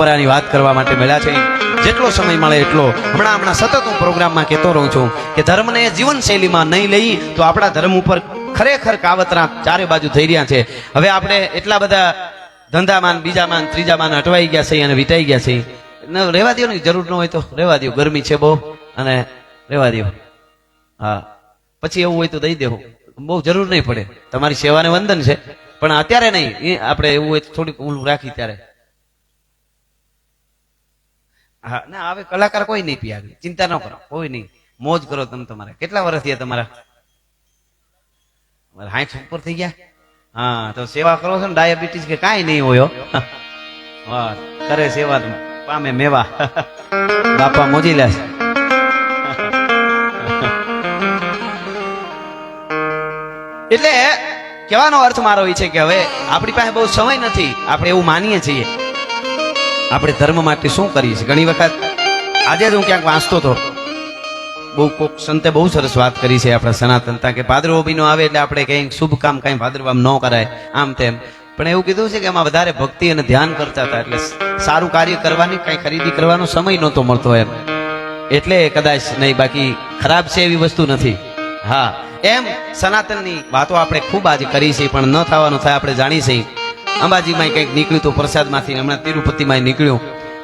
પરંપરાની વાત કરવા માટે મળ્યા છે. જેટલો સમય મળે એટલો. હમણાં હમણાં સતત હું પ્રોગ્રામમાં કહેતો રહું છું કે ધર્મને જીવનશૈલીમાં નહીં લઈ, તો આપણા ધર્મ ઉપર ખરેખર કાવતરા ચારે બાજુ થઈ રહ્યા છે. હવે આપણે એટલા બધા ધંધામાન, બીજામાન, ત્રીજામાન અટવાઈ ગયા છે અને વિટાઈ ગયા છે. રહેવા દો ને, જરૂર ન હોય તો રહેવા દો ગરમી છે બહુ અને રહેવા દો હા. પછી એવું હોય તો દઈ દેવું બહુ જરૂર નહીં પડે. તમારી સેવાને વંદન છે. પણ અત્યારે નહીં. આપણે એવું હોય થોડીક ઊંડું રાખી ત્યારે. હા, ના, હવે કલાકાર કોઈ નહીં પી આગળ ચિંતા ન કરો, કોઈ નહીં. મોજ કરો તમે તમારે. કેટલા વર્ષ થયા તમારા? હાઈઠ ઉપર થઈ ગયા? હા, તો સેવા કરો છો ને, ડાયાબિટીસ કે કાંઈ નહીં હોય. વાહ કરે સેવા પામે મેવા. બાપા મોજી લે એટલે કહેવાનો અર્થ મારો એ છે કે હવે આપણી પાસે બહુ સમય નથી. આપણે એવું માનીએ છીએ. આપણે ધર્મ માટે શું કરીએ છીએ? ઘણી વખત આજે જ હું ક્યાંક વાંચતો હતો. બહુ કોક સંતે બહુ સરસ વાત કરી છે આપણા સનાતનતા કે ભાદરવો મહિનો આવે એટલે આપણે કંઈક શુભ કામ કંઈ ભાદરવામાં ન કરાય, આમ તેમ. પણ એવું કીધું છે કે એમાં વધારે ભક્તિ અને ધ્યાન કરતા હતા, એટલે સારું કાર્ય કરવાની, કંઈ ખરીદી કરવાનો સમય નહોતો મળતો એમ. એટલે કદાચ નહીં, બાકી ખરાબ છે એવી વસ્તુ નથી. હા, એમ સનાતનની વાતો આપણે ખૂબ આજે કરી છે, પણ ન થવાનું થાય, આપણે જાણી છીએ. અંબાજીમાં કંઈક નીકળ્યું તો પ્રસાદમાંથી હમણાં તિરુપતિમાં નીકળ્યું.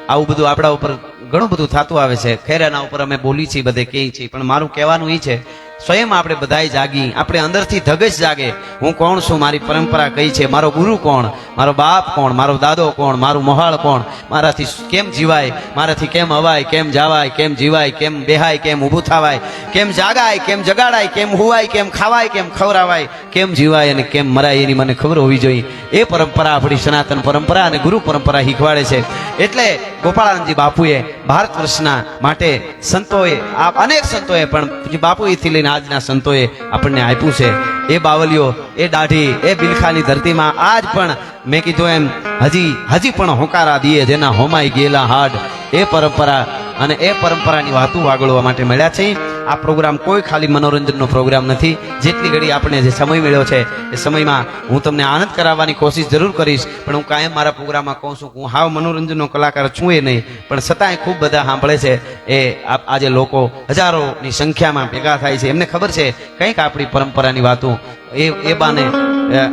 આવું બધું આપણા ઉપર ઘણું બધું થતું આવે છે. ખેર એના ઉપર અમે બોલી છીએ, બધે કહીએ છીએ. પણ મારું કહેવાનું એ છે સ્વયં આપણે બધાય જાગી, આપણે અંદરથી ધગશ જાગે, હું કોણ છું, મારી પરંપરા કઈ છે, મારો ગુરુ કોણ, મારો બાપ કોણ, મારો દાદો કોણ, મારું મહાળ કોણ, મારાથી કેમ જીવાય, મારાથી કેમ અવાય, કેમ જાવાય, કેમ જીવાય, કેમ બેહાય, કેમ ઊભું થવાય, કેમ જાગાય, કેમ જગાડાય, કેમ હુવાય, કેમ ખાવાય, કેમ ખવરાવાય, કેમ જીવાય અને કેમ મરાય એની મને ખબર હોવી જોઈએ. એ પરંપરા આપણી સનાતન પરંપરા અને ગુરુ પરંપરા શીખવાડે છે. એટલે ગોપાળાનંદજી બાપુએ ભારત વર્ષના માટે સંતોએ આ અનેક સંતોએ પણ બાપુએથી બાપુથી લઈને આજના સંતોએ આપણને આપ્યું છે. એ બાવલીઓ એ દાઢી, એ બિલખાની ધરતીમાં આજ પણ મેં કીધું એમ, હજી હજી પણ હોકારા દીએ જેના હોમાઈ ગયેલા હાડ. એ પરંપરા અને એ પરંપરાની વાતું વાગળવા માટે મળ્યા છે. આ પ્રોગ્રામ કોઈ ખાલી મનોરંજનનો પ્રોગ્રામ નથી. જેટલી ઘડી આપણે જે સમય મળ્યો છે, એ સમયમાં હું તમને આનંદ કરાવવાની કોશિશ જરૂર કરીશ, પણ હું કાયમ મારા પ્રોગ્રામમાં કહું છું હું હાવ મનોરંજનનો કલાકાર છું એ નહીં, પણ છતાંય ખૂબ બધા સાંભળે છે. એ આજે લોકો હજારોની સંખ્યામાં ભેગા થાય છે. એમને ખબર છે, કંઈક આપણી પરંપરાની વાતો. એ એ બાને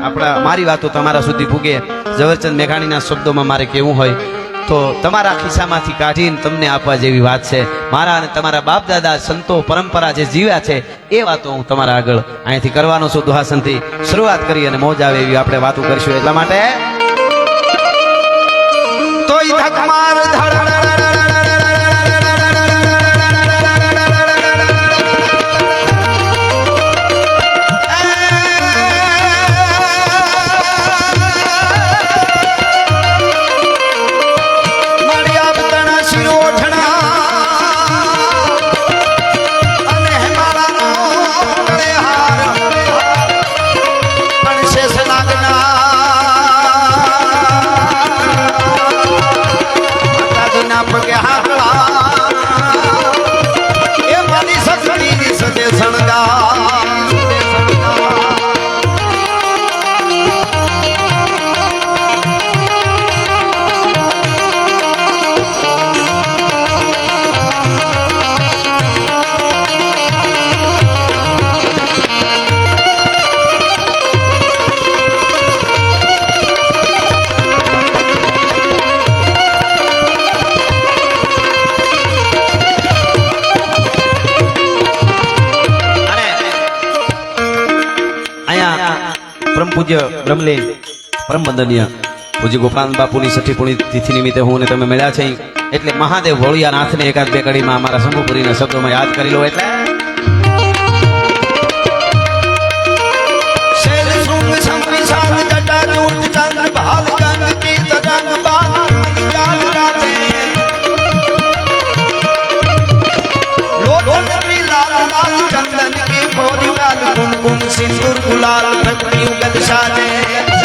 આપણા, મારી વાતો તમારા સુધી ભૂગે. ઝવેરચંદ મેઘાણીના શબ્દોમાં મારે કેવું હોય તો તમારા ખિસ્સામાંથી કાઢીને તમને આપવા જેવી વાત છે. મારા અને તમારા બાપ દાદા સંતો પરંપરા જે જીવ્યા છે, એ વાતો હું તમારા આગળ અહીંથી કરવાનો છું. દુહાસનથી શરૂઆત કરી અને મોજ આવે એવી આપણે વાતો કરીશું એટલા માટે. પૂજ્ય બ્રહ્મલીન પરમ વંદનીય પૂજ્ય ગોપાલ બાપુની છઠ્ઠી પુણ્ય તિથિ નિમિત્તે હું અને તમે મળ્યા છે એટલે મહાદેવ ભોળિયા નાથને એકાદ બે કડીમાં અમારા શંભુપુરીના શબ્દોમાં યાદ કરી લો એટલે. શૈલ શૃંગ સંવિશાલ જટાજૂટ ચંદ્ર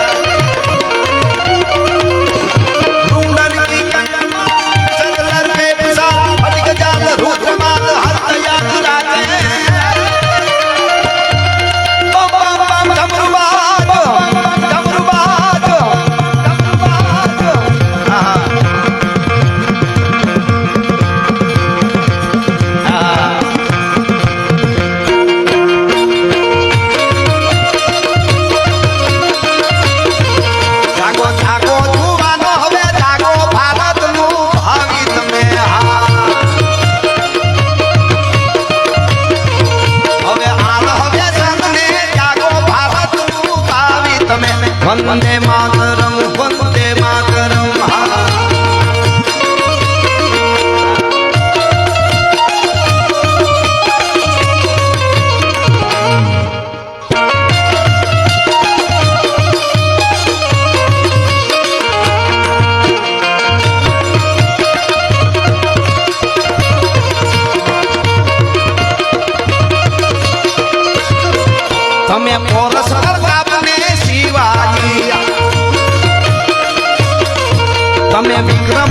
તમે પોરસ પ્રતાપને શિવાજી. તમે વિક્રમ